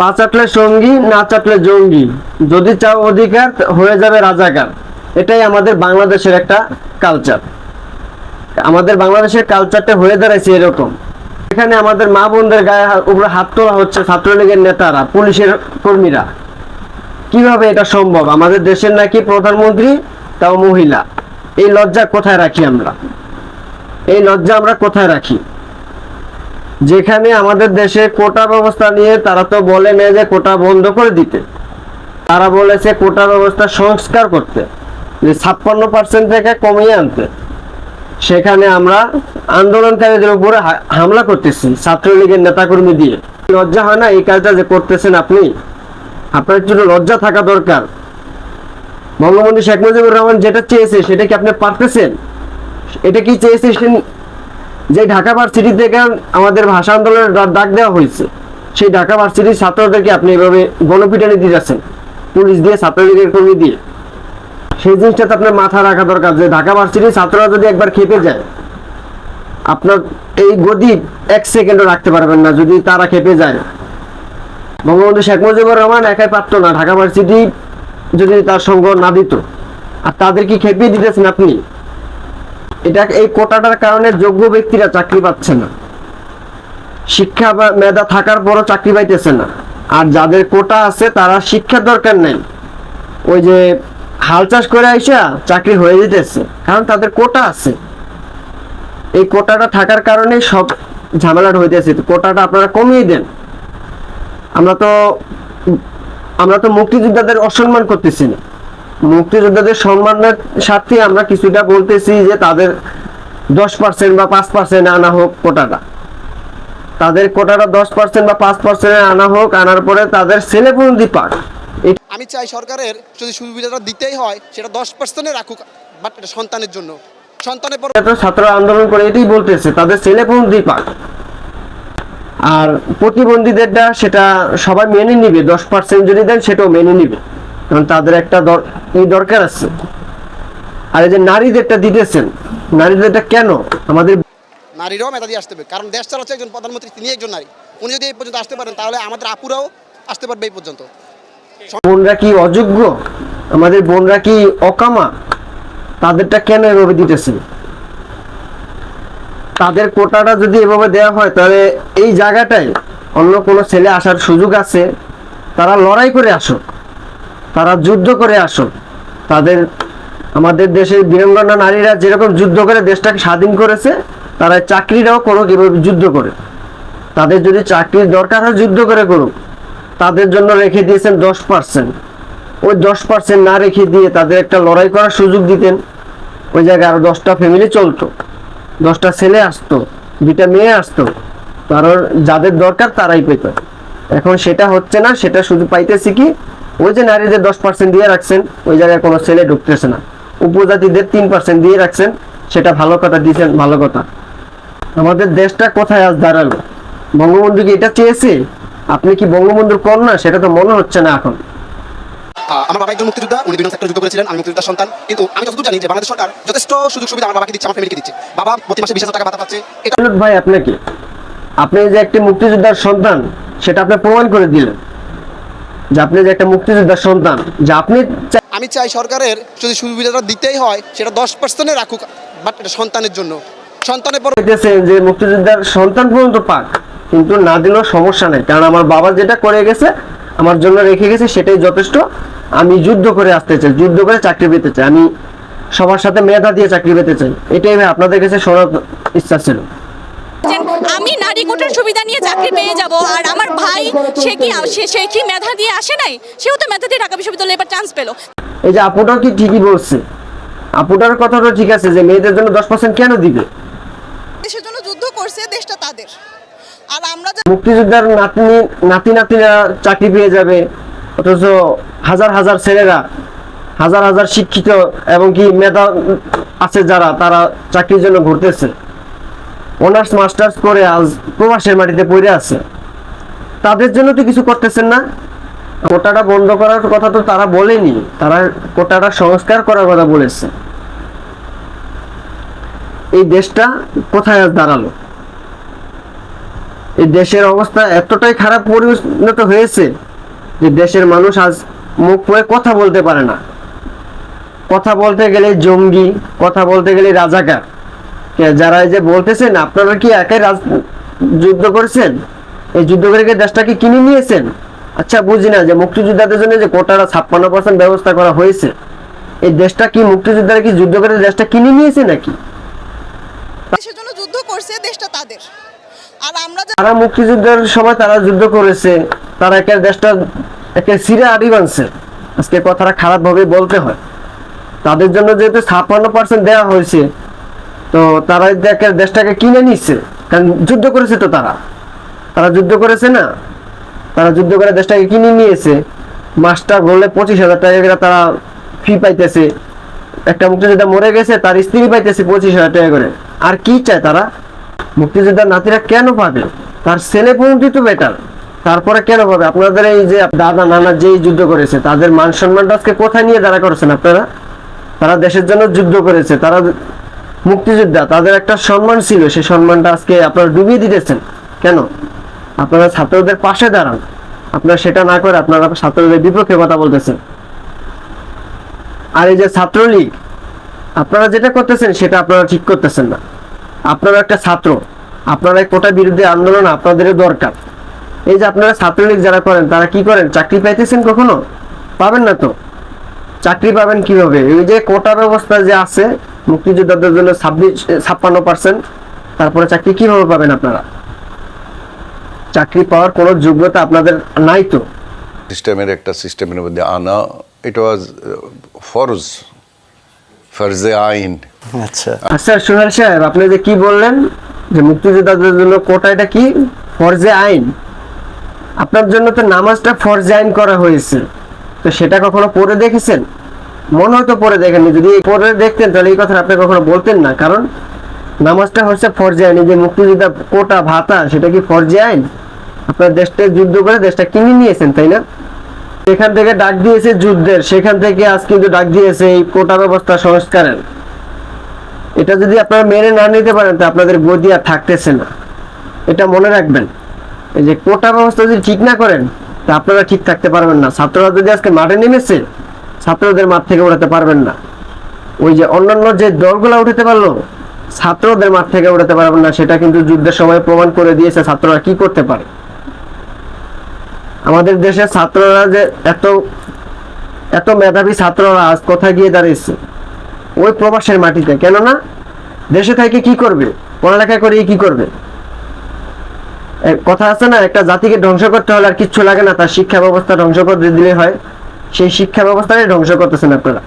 পা চাটলে সঙ্গী, না চাটলে জঙ্গি। যদি চাও অধিকার, হয়ে যাবে রাজাকার। এটাই আমাদের বাংলাদেশের একটা কালচার আমাদের বাংলাদেশের কালচারটা হয়ে দাঁড়াইছে এরকম। এখানে আমাদের মা বোনদের গায়ে উপরে হাত তোলা হচ্ছে ছাত্রলীগের নেতারা, পুলিশের কর্মীরা। কীভাবে এটা সম্ভব? আমাদের দেশের নাকি প্রধানমন্ত্রী, তাও মহিলা। এই লজ্জা কোথায় রাখি আমরা? এই লজ্জা আমরা কোথায় রাখি? যেখানে আমাদের দেশে কোটা ব্যবস্থা নিয়ে তারা তো বলে না যে কোটা বন্ধ করে দিতে। তারা বলেছে কোটা ব্যবস্থা সংস্কার করতে, যে ছাপ্পান্ন পার্সেন্ট থেকে কমিয়ে আনতে। সেখানে আমরা আন্দোলনকারীদের উপরে হামলা করতেছি, ছাত্রলীগের নেতাকর্মী দিয়ে। লজ্জা হয় না এই কাজটা যে করতেছেন আপনি? আপনার জন্য লজ্জা থাকা দরকার। বঙ্গবন্ধু শেখ মুজিবুর রহমান যেটা চেয়েছে সেটা কি আপনি পারতেছেন? এটা কি চেয়েছে যে ঢাকা ভার্সিটি থেকে আমাদের ভাষা আন্দোলনের ডাক দেওয়া হয়েছে, সেই ঢাকা ভার্সিটির ছাত্রদেরকে আপনি এভাবে গণপিটানি দিয়ে যাচ্ছেন, পুলিশ দিয়ে, ছাত্রলীগের কর্মী দিয়ে। সেই জিনিসটা তো আপনার মাথা রাখা দরকার যে ঢাকা ভার্সিটির ছাত্ররা যদি একবার খেপে যায়, আপনার এই গদি এক সেকেন্ডও রাখতে পারবেন না যদি তারা খেপে যায়। বঙ্গবন্ধু শেখ মুজিবুর রহমান একাই পারতো না ঢাকা ভার্সিটি যদি তার সঙ্গ না দিত। আর তাদের কি খেপিয়ে দিতেছেন আপনি। এটা এই কোটাটার কারণে যোগ্য ব্যক্তিরা চাকরি পাচ্ছে না। শিক্ষা বা মেধা থাকার পরও চাকরি পাইতেছে না। আর যাদের কোটা আছে, তারা শিক্ষার দরকার নেই। ওই যে হাল চাষ করে আইসা চাকরি হয়ে যেতেছে, কারণ তাদের কোটা আছে। এই কোটাটা থাকার কারণে সব ঝামেলাটা হইতেছে। কোটাটা আপনারা কমিয়ে দেন। আমরা তো আমরা তো মুক্তিযোদ্ধাদের অসম্মান করতেছি না। মুক্তিযোদ্ধাদের সম্মানের সাথে আমরা কিছুটা বলতেছি যে তাদের দশ পার্সেন্ট বা পাঁচ পার্সেন্ট আনা হোক কোটাটা। তাদের কোটাটা দশ পার্সেন্ট বা পাঁচ পার্সেন্ট আনা হোক আনার পরে তাদের ছেলেবন্দি পাক। আমি চাই সরকারের যদি সুবিধাটা দিতেই হয় সেটা দশ পার্সেন্টে রাখুক বাট এটা সন্তানের জন্য। সন্তানের পর ছাত্র আন্দোলন করে এটাই বলতেছে তাদের ছেলেবন্দি পাক। আর প্রতিবন্ধীদেরটা সেটা সবাই মেনে নিবে দশ পার্সেন্ট যদি দেন সেটাও মেনে নিবে। কারণ তাদের একটা দর- ই দরকার আছে। আর এই যে নারীদেরটা দিতেছেন নারীদেরটা কেন? আমাদের নারীরাও মেধা দিয়ে আসতে হবে। কারণ দেশ চালাচ্ছে একজন প্রধানমন্ত্রী তিনি একজন নারী। উনি যদি এই পর্যন্ত আসতে পারেন তাহলে আমাদের আপুরাও আসতে পারবে এই পর্যন্ত। বোনরা কি অযোগ্য? আমাদের বোনরা কি অকামা? তাদেরটা কেন এভাবে দিতেছে তাদের কোটাটা যদি এভাবে দেওয়া হয় তাহলে এই জায়গাটায় অন্য কোনো ছেলে আসার সুযোগ আছে? তারা লড়াই করে আসো তারা যুদ্ধ করে আসো তাদের, আমাদের দেশের বীরাঙ্গনা নারীরা যেরকম যুদ্ধ করে দেশটাকে স্বাধীন করেছে, তারা চাকরিটাও করুক এভাবে যুদ্ধ করে। তাদের যদি চাকরির দরকার হয় যুদ্ধ করে করুক, তাদের জন্য রেখে দিয়েছেন দশ পার্সেন্ট ওই দশ পার্সেন্ট না রেখে দিয়ে তাদের একটা লড়াই করার সুযোগ দিতেন। ওই জায়গায় আরও দশটা ফ্যামিলি চলতো। দশটা ছেলে আসতো, দুইটা মেয়ে আসতো। কারণ যাদের দরকার তারাই পেত। এখন সেটা হচ্ছে না, সেটা শুধু পাইতেছি কি ওই যে নারীদের দশ পার্সেন্ট দিয়ে রাখছেন ওই জায়গায় কোনো ছেলে ঢুকতেছে না। উপজাতিদের তিন পার্সেন্ট দিয়ে রাখছেন সেটা ভালো কথা দিয়েছেন ভালো কথা। আমাদের দেশটা কোথায় আজ দাঁড়াল? বঙ্গবন্ধু কি এটা চেয়েছে? আপনি কি বঙ্গবন্ধুর কন্যা? সেটা তো মনে হচ্ছে না এখন। আমার বাবা একজন মুক্তিযোদ্ধা উনি দুই সেক্টর যুদ্ধ করেছিলেন আমি মুক্তিযোদ্ধার সন্তান। কিন্তু আমি যতদূর জানি যে বাংলাদেশ সরকার যথেষ্ট সুযোগ সুবিধা আমার বাবাকে দিচ্ছে আমার ফ্যামিলিকে দিচ্ছে। বাবা প্রতি মাসে বিশ টাকা ভাতা পাচ্ছে। এটা ভাই আপনাকে আপনি যে একটি মুক্তিযোদ্ধার সন্তান সেটা আপনি প্রমাণ করে দিলেন। যে আপনি যে একটা মুক্তিযোদ্ধার সন্তান যে আপনি আমি চাই সরকারের যদি সুবিধাটা দিতেই হয় সেটা দশ পার্সেন্টে রাখুক বাট এটা সন্তানের জন্য। সন্তানের পর যে মুক্তিযোদ্ধার সন্তান পর্যন্ত পাক কিন্তু না দিলেও সমস্যা নেই কারণ আমার বাবা যেটা করে গেছে আমার জন্য রেখে গেছে সেটাই যথেষ্ট। আমি যুদ্ধ করে আসতে চাই যুদ্ধ করে চাকরি পেতে চাই। আমি সবার সাথে মেধা দিয়ে চাকরি পেতে চাই। এটাই আপনাদের কাছে শোনার ইচ্ছা ছিল। আমি নারী কোটার সুবিধা নিয়ে চাকরি পেয়ে যাব। আর আমার ভাই সে কি সে কি মেধা দিয়ে আসে নাই? সেও তো মেধা দিয়ে ঢাকা বিশ্ববিদ্যালয়ে এবার চান্স পেল। এই যে আপুটাও কি ঠিকই বলছে? আপুটার কথাটা ঠিক আছে যে মেয়েদের জন্য দশ পার্সেন্ট কেন দিবে? দেশের জন্য যুদ্ধ করছে দেশটা তাদের। আর আমরা যে মুক্তিযোদ্ধার নাতনি নাতি নাতিরা চাকরি পেয়ে যাবে অথচ হাজার হাজার ছেলেরা হাজার হাজার শিক্ষিত এবং কি মেধা আছে যারা তারা চাকরির জন্য ঘুরতেছে। অনার্স, মাস্টার্স করে আজ প্রবাসের মাটিতে পড়ে আছে। তাদের জন্য তো কিছু করতেছেন না। কোটাটা বন্ধ করার কথা তো তারা বলেনি। তারা কোটাটা সংস্কার করার কথা বলেছে। এই দেশটা কোথায় আজ দাঁড়াল? এই দেশের অবস্থা এতটাই খারাপ পরিণত হয়েছে যে দেশের মানুষ আজ মুখ করে কথা বলতে পারে না। কথা বলতে গেলে জঙ্গি, কথা বলতে গেলে রাজাকার। যারা এই যে বলতেছেন আপনারা কি একাই রাজ যুদ্ধ করেছেন? এই যুদ্ধ করে কি দেশটাকে কিনে নিয়েছেন? আচ্ছা বুঝি না যে মুক্তিযোদ্ধাদের জন্য যে কোটাটা ছাপ্পান্ন পার্সেন্ট ব্যবস্থা করা হয়েছে এই দেশটা কি মুক্তিযোদ্ধারা কি যুদ্ধ করে দেশটা কিনে নিয়েছে নাকি? দেশের জন্য যুদ্ধ করছে দেশটা তাদের। আর আমরা তারা মুক্তিযুদ্ধের সময় তারা যুদ্ধ করেছে তারা একের দেশটা একে সিরে আড়ি বানছে। আজকে কথাটা খারাপ ভাবে বলতে হয়। তাদের জন্য যেহেতু ছাপ্পান্ন পার্সেন্ট দেওয়া হয়েছে তো তারা দেশটাকে কিনে নিচ্ছে কারণ যুদ্ধ করেছে তো তারা। তারা যুদ্ধ করেছে না। তারা যুদ্ধ করে দেশটাকে কিনে নিয়েছে। মাস্টার বললে পঁচিশ হাজার টাকা তারা ফি পাইতেছে। একটা মুক্তিযোদ্ধা মরে গেছে, তার স্ত্রী পাইতেছে পঁচিশ হাজার টাকা করে। আর কি চায় তারা? মুক্তিযোদ্ধার নাতিরা কেন পাবে? তার ছেলে পর্যন্ত তো বেটার তারপরে কেন পাবে? আপনাদের এই যে দাদা নানা যেই যুদ্ধ করেছে, তাদের মান সম্মানটা আজকে কোথায় নিয়ে দাঁড়া করেছেন আপনারা? তারা দেশের জন্য যুদ্ধ করেছে। তারা মুক্তিযোদ্ধা, তাদের একটা সম্মান ছিল সেই সম্মানটা আজকে আপনারা ডুবিয়ে দিতেছেন। কেন? আপনারা ছাত্রদের পাশে দাঁড়ান। আপনারা সেটা না করে আপনারা ছাত্রদের বিপক্ষে কথা বলতেছেন। আর এই যে ছাত্রলীগ, আপনারা যেটা করতেছেন সেটা আপনারা ঠিক করতেছেন না। আপনারা একটা ছাত্র, আপনারা কোটা বিরুদ্ধে আন্দোলন আপনাদেরও দরকার। এই যে আপনারা ছাত্রলীগ যারা করেন, তারা কি করেন? চাকরি পাইতেছেন কখনো? পাবেন না তো। চাকরি পাবেন কীভাবে? এই যে কোটা ব্যবস্থা যে আছে মুক্তিযোদ্ধাদের জন্য ছাব্বিশ ছাপ্পান্ন পার্সেন্ট তারপরে চাকরি কীভাবে পাবেন আপনারা? চাকরি পাওয়ার কোনো যোগ্যতা আপনাদের নাই তো? সিস্টেমের একটা সিস্টেমের মধ্যে আনা ইট ওয়াজ ফরজ ফরজে আইন। আচ্ছা। আচ্ছা সোহেল সাহেব আপনি যে কি বললেন যে মুক্তিযোদ্ধাদের জন্য কোটা এটা কি? ফরজে আইন। আপনার জন্য তো নামাজটা ফরজে আইন করা হয়েছে। তো সেটা কখনো পড়ে দেখেছেন? মনে হয়তো পরে দেখেননি। যদি পরে দেখতেন, তাহলে এই কথা আপনি কখনো বলতেন না। কারণ নামাজটা হচ্ছে ফরজে আইন। যে মুক্তিযোদ্ধা কোটা ভাতা, সেটা কি ফরজে আইন? আপনার দেশটা যুদ্ধ করে দেশটা কিনে নিয়েছেন, তাই না? সেখান থেকে ডাক দিয়েছে যুদ্ধের। সেখান থেকে আজ কিন্তু ডাক দিয়েছে এই কোটা ব্যবস্থা সংস্কারের। এটা যদি আপনারা মেনে না নিতে পারেন, তো আপনাদের গদি আর থাকতেছে না। এটা মনে রাখবেন। এই যে কোটা ব্যবস্থা যদি ঠিক না করেন, তা আপনারা ঠিক থাকতে পারবেন না। ছাত্ররা যদি আজকে মাঠে নেমেছে ছাত্রদের মাঠ থেকে উঠাতে পারবেন না। ওই যে অন্যান্য যে দলগুলো উঠাতে পারল, ছাত্রদের মাঠ থেকে উঠাতে পারবেন না, সেটা কিন্তু যুদ্ধের সময় প্রমাণ করে দিয়েছে ছাত্ররা কি করতে পারে। আমাদের দেশের ছাত্ররা যে এত এত মেধাবী ছাত্ররা আজ কোথায় গিয়ে দাঁড়িয়েছে? ওই প্রবাসের মাটিতে। কেননা, দেশে থেকে কি করবে? পড়ালেখা করে কি করবে? কথা আছে না, একটা জাতিকে ধ্বংস করতে হলে আর কিচ্ছু লাগে না, তার শিক্ষা ব্যবস্থা ধ্বংস করে দিলে হয়। সেই শিক্ষা ব্যবস্থাটাই ধ্বংস করতেছেন আপনারা।